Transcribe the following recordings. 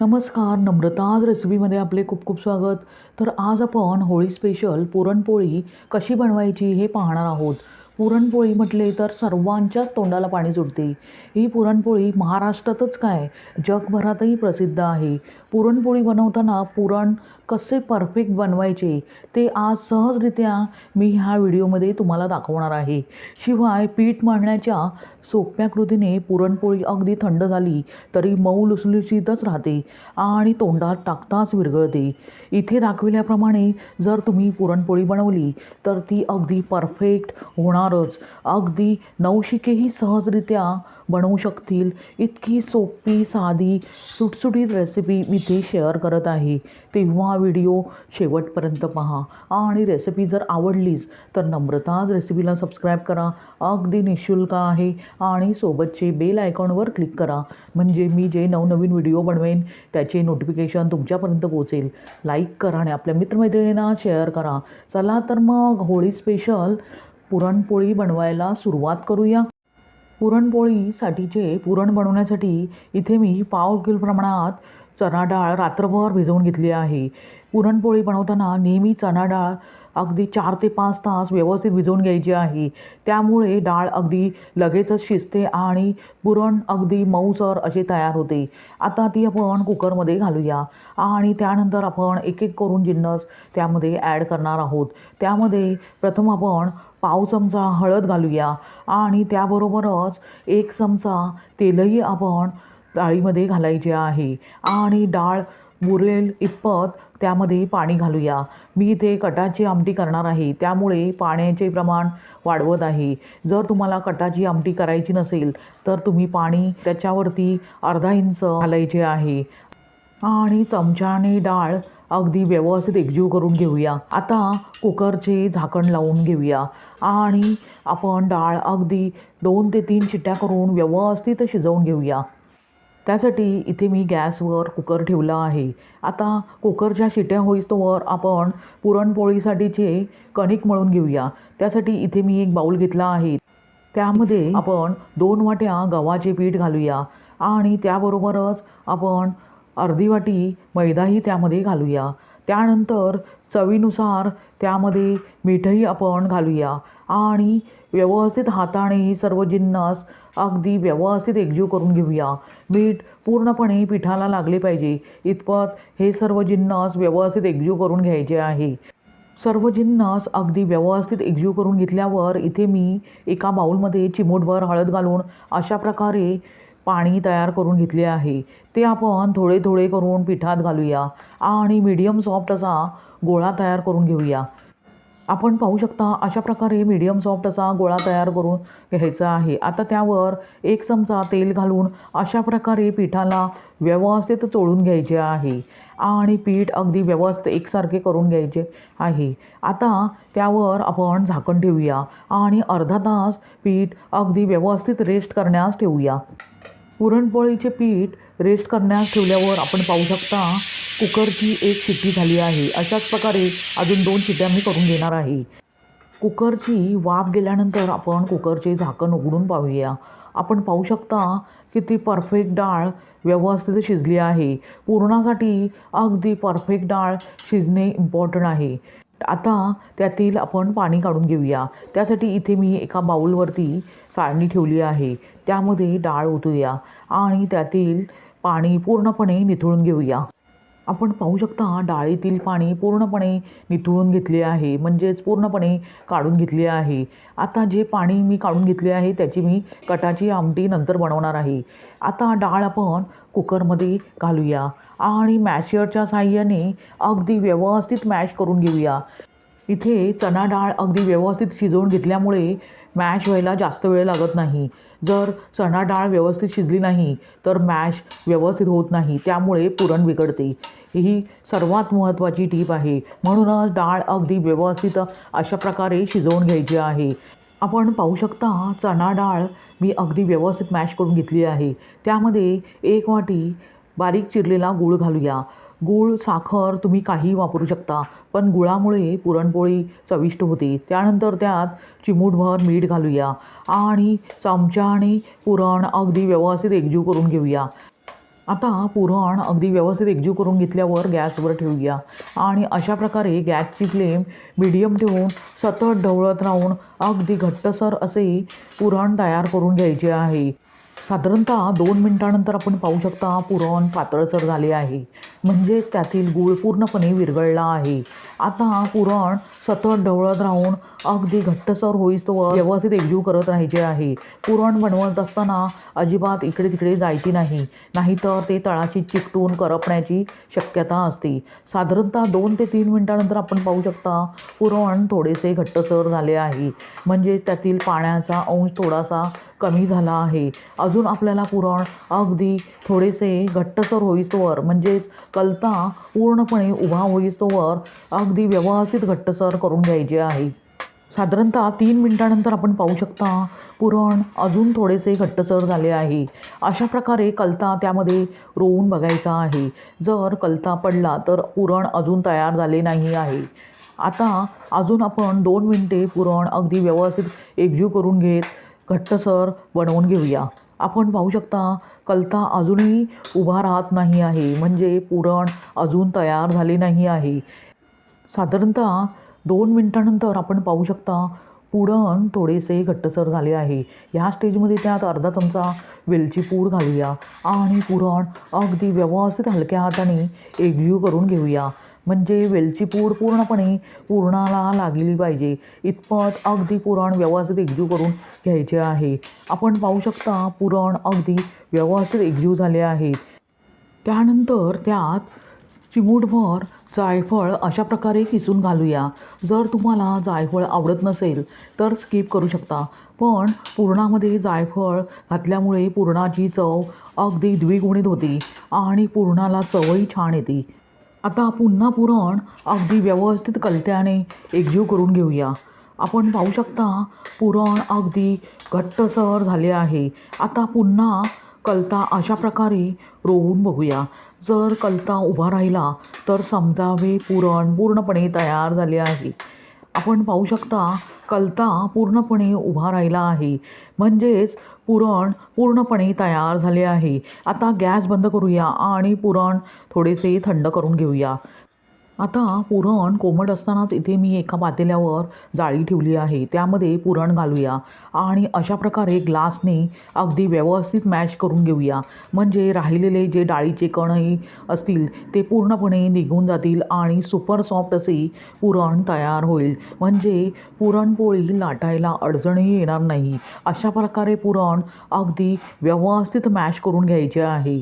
नमस्कार नम्रताज रेसिपीमध्ये आपले खूप खूप स्वागत. तर आज आपण होळी स्पेशल पुरणपोळी कशी बनवायची हे पाहणार आहोत. पुरणपोळी म्हटले तर सर्वांच्याच तोंडाला पाणी सुटते. ही पुरणपोळी महाराष्ट्रातच काय? जगभरातही प्रसिद्ध आहे. पुरणपोळी बनवताना पुरण कसे परफेक्ट बनवायचे ते आज सहजरित्या मी ह्या व्हिडिओमध्ये तुम्हाला दाखवणार आहे. शिवाय पीठ मांडण्याच्या सोप्या कृतीने पुरणपोळी अगदी थंड झाली तरी मऊ लुसलुशीतच राहते आणि तोंडात टाकताच विरघळते. इथे दाखविल्याप्रमाणे जर तुम्ही पुरणपोळी बनवली तर ती अगदी परफेक्ट होणार होणारच. अगदी नवशिकेही सहजरित्या बनवू शकतील. इतकी सोपी साधी सुटसुटीत रेसिपी मी ते शेअर करत आहे. तेव्हा व्हिडिओ शेवटपर्यंत पहा. आणि रेसिपी जर आवडलीच तर नम्रताज रेसिपीला सबस्क्राईब करा. अगदी निशुल्क आहे. आणि सोबतचे बेल आयकॉनवर क्लिक करा. म्हणजे मी जे नवनवीन व्हिडिओ बनवेन त्याचे नोटिफिकेशन तुमच्यापर्यंत पोहोचेल. लाईक करा आणि आपल्या मित्रमैत्रिणींना शेअर करा. चला तर मग होळी स्पेशल पुरणपोळी बनवायला सुरुवात करूया. पुरणपोळीसाठीचे पुरण बनवण्यासाठी इथे मी पाव किलो प्रमाणात चणा डाळ रात्रभर भिजवून घेतली आहे. पुरणपोळी बनवताना नेहमी चणा डाळ अगदी चार ते पाच तास व्यवस्थित भिजवून घ्यायची आहे. त्यामुळे डाळ अगदी लगेचच शिजते आणि पुरण अगदी मऊसर असे तयार होते. आता ती आपण कुकरमध्ये घालूया आणि त्यानंतर आपण एक एक करून जिन्नस त्यामध्ये ॲड करणार आहोत. त्यामध्ये प्रथम आपण पाव चमचा हळद घालूया आणि त्याबरोबरच एक चमचा तेलही आपण डाळीमध्ये घालायचे आहे. आणि डाळ मुरेल इतपत त्यामध्ये पाणी घालूया. मी इथे कटाची आमटी करणार आहे. त्यामुळे पाण्याचे प्रमाण वाढवत आहे. जर तुम्हाला कटाची आमटी करायची नसेल तर तुम्ही पाणी त्याच्यावरती अर्धा इंच घालायचे आहे. आणि चमच्याने डाळ अगदी व्यवस्थित एकजीव करून घेऊया. आता कुकरचे झाकण लावून घेऊया. आणि आपण डाळ अगदी दोन ते तीन शिट्ट्या करून व्यवस्थित शिजवून घेऊया. त्यासाठी इथे मी गॅसवर कुकर ठेवला आहे. आता कुकरच्या शिट्या होईस्तोवर आपण पुरणपोळीसाठीचे कणिक मळून घेऊया. त्यासाठी इथे मी एक बाऊल घेतला आहे. त्यामध्ये आपण दोन वाट्या गव्हाचे पीठ घालूया आणि त्याबरोबरच आपण अर्धी वाटी मैदाही त्यामध्ये घालूया. त्यानंतर चवीनुसार त्यामध्ये मीठही आपण घालूया आणि व्यवस्थित हाताने सर्व जिन्नस अगदी व्यवस्थित एकजीव करून घेऊया. मीठ पूर्णपणे पिठाला लागले पाहिजे. इतपत हे सर्व जिन्नस व्यवस्थित एकजीव करून घ्यायचे आहे. सर्व जिन्नस अगदी व्यवस्थित एकजीव करून घेतल्यावर इथे मी एका बाऊलमध्ये चिमूटभर हळद घालून अशा प्रकारे पाणी तयार करून घेतले आहे. ते आपण थोडे थोडे करून पिठात घालूया आणि मीडियम सॉफ्ट असा गोळा तयार करून घेऊया. आपण पाहू शकता अशा प्रकारे मीडियम सॉफ्ट असा गोळा तयार करून घ्यायचा आहे. आता त्यावर एक चमचा तेल घालून अशा प्रकारे पिठाला व्यवस्थित चोळून घ्यायचे आहे आणि पीठ अगदी व्यवस्थित एकसारखे करून घ्यायचे आहे. आता त्यावर आपण झाकण ठेवूया आणि अर्धा तास पीठ अगदी व्यवस्थित रेस्ट करण्यास ठेवूया. पुरणपोळीचे पीठ रेस्ट करण्यास ठेवल्यावर आपण पाहू शकता कुकरची एक शिट्टी झाली आहे. अशाच प्रकारे अजून दोन शिट्ट्या मी करून घेणार आहे. कुकरची वाफ गेल्यानंतर आपण कुकरचे झाकण उघडून पाहूया. आपण पाहू शकता की ती परफेक्ट डाळ व्यवस्थित शिजली आहे. पुरणासाठी अगदी परफेक्ट डाळ शिजणे इम्पॉर्टंट आहे. आता त्यातील आपण पाणी काढून घेऊया. त्यासाठी इथे मी एका बाऊलवरती चाळणी ठेवली आहे. त्यामध्ये डाळ ओतूया आणि त्यातील पाणी पूर्णपणे निथळून घेऊया. आपण पाहू शकता डाळीतील पाणी पूर्णपणे निथळून घेतले आहे. म्हणजेच पूर्णपणे काढून घेतले आहे. आता जे पाणी मी काढून घेतले आहे त्याची मी कटाची आमटी नंतर बनवणार आहे. आता डाळ आपण कुकरमध्ये घालूया आणि मॅशरच्या साह्याने अगदी व्यवस्थित मॅश करून घेऊया. इथे चणा डाळ अगदी व्यवस्थित शिजवून घेतल्यामुळे मॅश व्हायला जास्त वेळ लागत नाही. जर चणा डाळ व्यवस्थित शिजली नाही तर मॅश व्यवस्थित होत नाही त्यामुळे पुरण बिघडते. ही सर्वात महत्त्वाची टीप आहे. म्हणूनच डाळ अगदी व्यवस्थित अशा प्रकारे शिजवून घ्यायची आहे. आपण पाहू शकता चणा डाळ मी अगदी व्यवस्थित मॅश करून घेतली आहे. त्यामध्ये एक वाटी बारीक चिरलेला गूळ घालूया. गूळ साखर तुम्ही काही वापरू शकता. पण गुळामुळे पुरणपोळी चविष्ट होते. त्यानंतर त्यात चिमूटभर मीठ घालूया आणि चमच्याने पुरण अगदी व्यवस्थित एकजीव करून घेऊया. आता पुरण अगदी व्यवस्थित एकजीव करून घेतल्यावर गॅसवर ठेवूया आणि अशा प्रकारे गॅसची फ्लेम मिडियम ठेवून सतत ढवळत राहून अगदी घट्टसर असे पुरण तयार करून घ्यायचे आहे. साधारणतः दोन मिनटानंतर आपण पाहू शकता पुरण पातळसर झाले आहे. म्हणजेच त्यातील गूळ पूर्णपणे विरघळला आहे. आता पुरण सतत ढवळत राहून अगदी घट्टसर होईस्तोवर व्यवस्थित एकजीव करत राहायचे आहे. पुरण बनवत असताना अजिबात इकडे तिकडे जायची नाही. नाहीतर ते तळाशी चिकटून करपण्याची शक्यता असते. साधारणतः दोन ते तीन मिनटानंतर आपण पाहू शकता पुरण थोडेसे घट्टसर झाले आहे. म्हणजे त्यातील पाण्याचा अंश थोडासा कमी झाला आहे. अजून आपल्याला पुरण अगदी थोडेसे घट्टसर होईस्तोवर म्हणजेच कलता पूर्णपणे उभा होईस्तोवर अगदी व्यवस्थित घट्टसर करून घ्यायचे आहे. साधारणतः तीन मिनिटानंतर आपण पाहू शकता पुरण अजून थोडेसे घट्टसर झाले आहे. अशा प्रकारे कलता त्यामध्ये रोवून बघायचा आहे. जर कलता पडला तर पुरण अजून तयार झाले नाही आहे. आता अजून आपण दोन मिनटे पुरण अगदी व्यवस्थित एकजीव करून घेत घट्टसर बनवून घेऊया. आपण पाहू शकता कलता अजूनही उभा राहत नाही आहे. म्हणजे पुरण अजून तयार झाले नाही आहे. साधारणतः दोन मिनटानंतर आपण पाहू शकता पुरण थोडेसे घट्टसर झाले आहे. ह्या स्टेजमध्ये त्यात अर्धा चमचा वेलची पूड घालूया आणि पुरण अगदी व्यवस्थित हलक्या हाताने एकजीव करून घेऊया. म्हणजे वेलची पूड पूर्णपणे पुरणाला लागली पाहिजे. इतपत अगदी पुरण व्यवस्थित एकजीव करून घ्यायचे आहे. आपण पाहू शकता पुरण अगदी व्यवस्थित एकजीव झाले आहे. त्यानंतर त्यात चिमूटभर जायफळ अशा प्रकारे किसून घालूया. जर तुम्हाला जायफळ आवडत नसेल तर स्किप करू शकता. पण पुरणामध्ये जायफळ घातल्यामुळे पुरणाची चव अगदी द्विगुणित होती आणि पुरणाला चवही छान येते. आता पुन्हा पुरण अगदी व्यवस्थित कलत्याने एकजीव करून घेऊया. आपण पाहू शकता पुरण अगदी घट्टसर झाले आहे. आता पुन्हा कलता अशा प्रकारे रोवून बघूया. जर कलता उभा राहिला तर समजावे पुरण पूर्णपणे तयार झाले आहे. आपण पाहू शकता कलता पूर्णपणे उभा राहिला आहे. म्हणजेच पुरण पूर्णपणे तयार झाले आहे. आता गॅस बंद करूया आणि पुरण थोडेसे थंड करून घेऊया. आता पुरण कोमट असतानाच इथे मी एका पातेल्यावर जाळी ठेवली आहे. त्यामध्ये पुरण घालूया आणि अशा प्रकारे ग्लासने अगदी व्यवस्थित मॅश करून घेऊया. म्हणजे राहिलेले जे डाळीचे कणही असतील ते पूर्णपणे निघून जातील आणि सुपर सॉफ्ट असे पुरण तयार होईल. म्हणजे पुरणपोळी लाटायला अडचणही येणार नाही. अशा प्रकारे पुरण अगदी व्यवस्थित मॅश करून घ्यायचे आहे.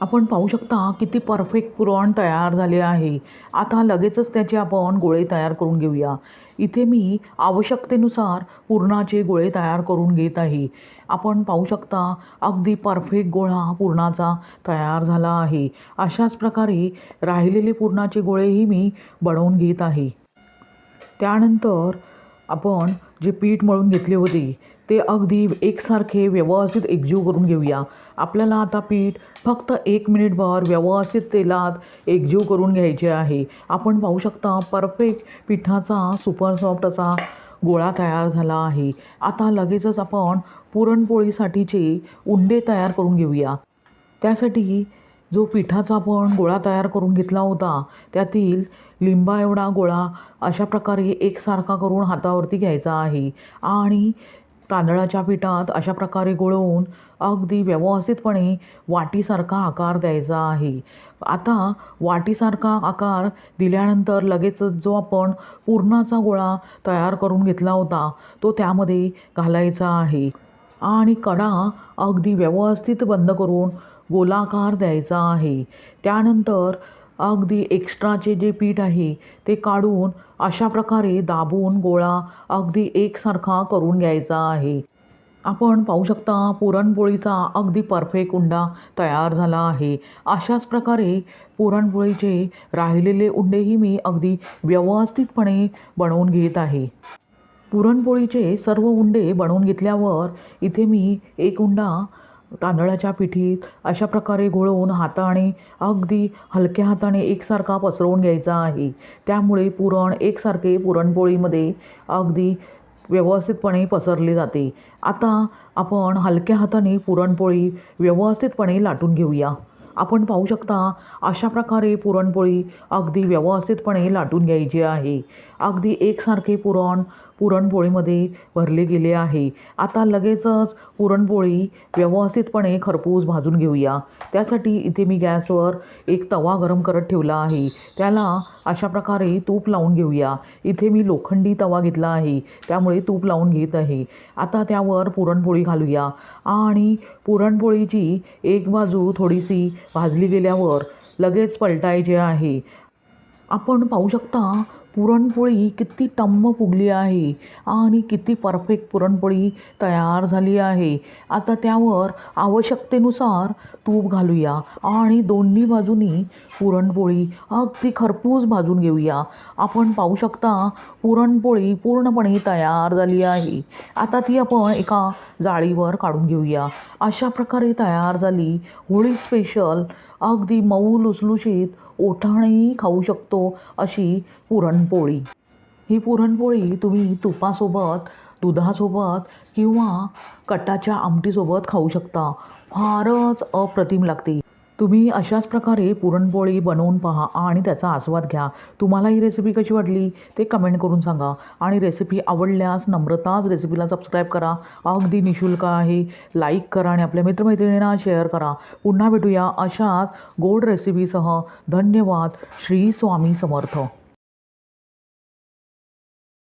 आपण पाहू शकता किती परफेक्ट पुरण तयार झाले आहे. आता लगेचच त्याचे आपण गोळे तयार करून घेऊया. इथे मी आवश्यकतेनुसार पुरणाचे गोळे तयार करून घेत आहे. आपण पाहू शकता अगदी परफेक्ट गोळा पुरणाचा तयार झाला आहे. अशाच प्रकारे राहिलेले पुरणाचे गोळेही मी बनवून घेत आहे. त्यानंतर आपण जे पीठ मळून घेतले होते ते अगदी एकसारखे व्यवस्थित एकजीव करून घेऊया. आपल्याला आता पीठ फक्त एक मिनिटभर व्यवस्थित तेलात एकजीव करून घ्यायचे आहे. आपण पाहू शकता परफेक्ट पिठाचा सुपर सॉफ्ट असा गोळा तयार झाला आहे. आता लगेचच आपण पुरणपोळीसाठीचे उंडे तयार करून घेऊया. त्यासाठी जो पिठाचा आपण गोळा तयार करून घेतला होता त्यातील लिंबा एवढा गोळा अशा प्रकारे एकसारखा करून हातावरती घ्यायचा आहे. आणि तांदळाच्या पिठात अशा प्रकारे गोळवून अगदी व्यवस्थितपणे वाटीसारखा आकार द्यायचा आहे. आता वाटीसारखा आकार दिल्यानंतर लगेचच जो आपण पुरणाचा गोळा तयार करून घेतला होता तो त्यामध्ये घालायचा आहे आणि कडा अगदी व्यवस्थित बंद करून गोलाकार द्यायचा आहे. त्यानंतर अगदी एक्स्ट्राचे जे पीठ आहे ते काढून अशा प्रकारे दाबून गोळा अगदी एकसारखा करून घ्यायचा आहे. आपण पाहू शकता पुरणपोळीचा अगदी परफेक्ट उंडा तयार झाला आहे. अशाच प्रकारे पुरणपोळीचे राहिलेले उंडेही मी अगदी व्यवस्थितपणे बनवून घेत आहे. पुरणपोळीचे सर्व उंडे बनवून घेतल्यावर इथे मी एक उंडा तांदळाच्या पिठीत अशा प्रकारे घोळवून हाताने अगदी हलक्या हाताने एकसारखा पसरवून घ्यायचा आहे. त्यामुळे पुरण एकसारखे पुरणपोळीमध्ये अगदी व्यवस्थितपणे पसरले जाते. आता आपण हलक्या हाताने पुरणपोळी व्यवस्थितपणे लाटून घेऊया. आपण पाहू शकता अशा प्रकारे पुरणपोळी अगदी व्यवस्थितपणे लाटून घ्यायची आहे. अगदी एकसारखे पुरण पुरणपोळीमध्ये भरले गेले आहे. आता लगेचच पुरणपोळी व्यवस्थितपणे खरपूस भाजून घेऊया. त्यासाठी इथे मी गॅसवर एक तवा गरम करत ठेवला आहे. त्याला अशा प्रकारे तूप लावून घेऊया. इथे मी लोखंडी तवा घेतला आहे. त्यामुळे तूप लावून घेत आहे. आता त्यावर पुरणपोळी घालूया. आणि पुरणपोळीची एक बाजू थोडीशी भाजली गेल्यावर लगेच पलटायचे आहे. आपण पाहू शकता पुरणपोळी किती टम्म फुगली आहे आणि किती परफेक्ट पुरणपोळी तयार झाली आहे. आता त्यावर आवश्यकतेनुसार तूप घालूया आणि दोन्ही बाजूनी पुरणपोळी अगदी खरपूस भाजून घेऊया. आपण पाहू शकता पुरणपोळी पूर्णपणे तयार झाली आहे. आता ती आपण एका जाळीवर काढून घेऊया. अशा प्रकारे तयार झाली होळी स्पेशल अगदी मऊ लुसलुशीत ओठानेही खाऊ शकतो अशी पुरणपोळी. ही पुरणपोळी तुम्ही तुपासोबत दुधासोबत किंवा कटाच्या आमटीसोबत खाऊ शकता. फारच अप्रतिम लागते. तुम्ही अशाच प्रकारे पुरणपोळी बनवून पहा आणि त्याचा आस्वाद घ्या. तुम्हाला ही रेसिपी कशी वाटली? ते कमेंट करून सांगा. आणि रेसिपी आवडल्यास नम्रताच रेसिपीला सबस्क्राईब करा. अगदी निशुल्क आहे. लाईक करा आणि आपल्या मित्रमैत्रिणींना शेअर करा. पुन्हा भेटूया अशाच गोड रेसिपीसह धन्यवाद. श्री स्वामी समर्थ.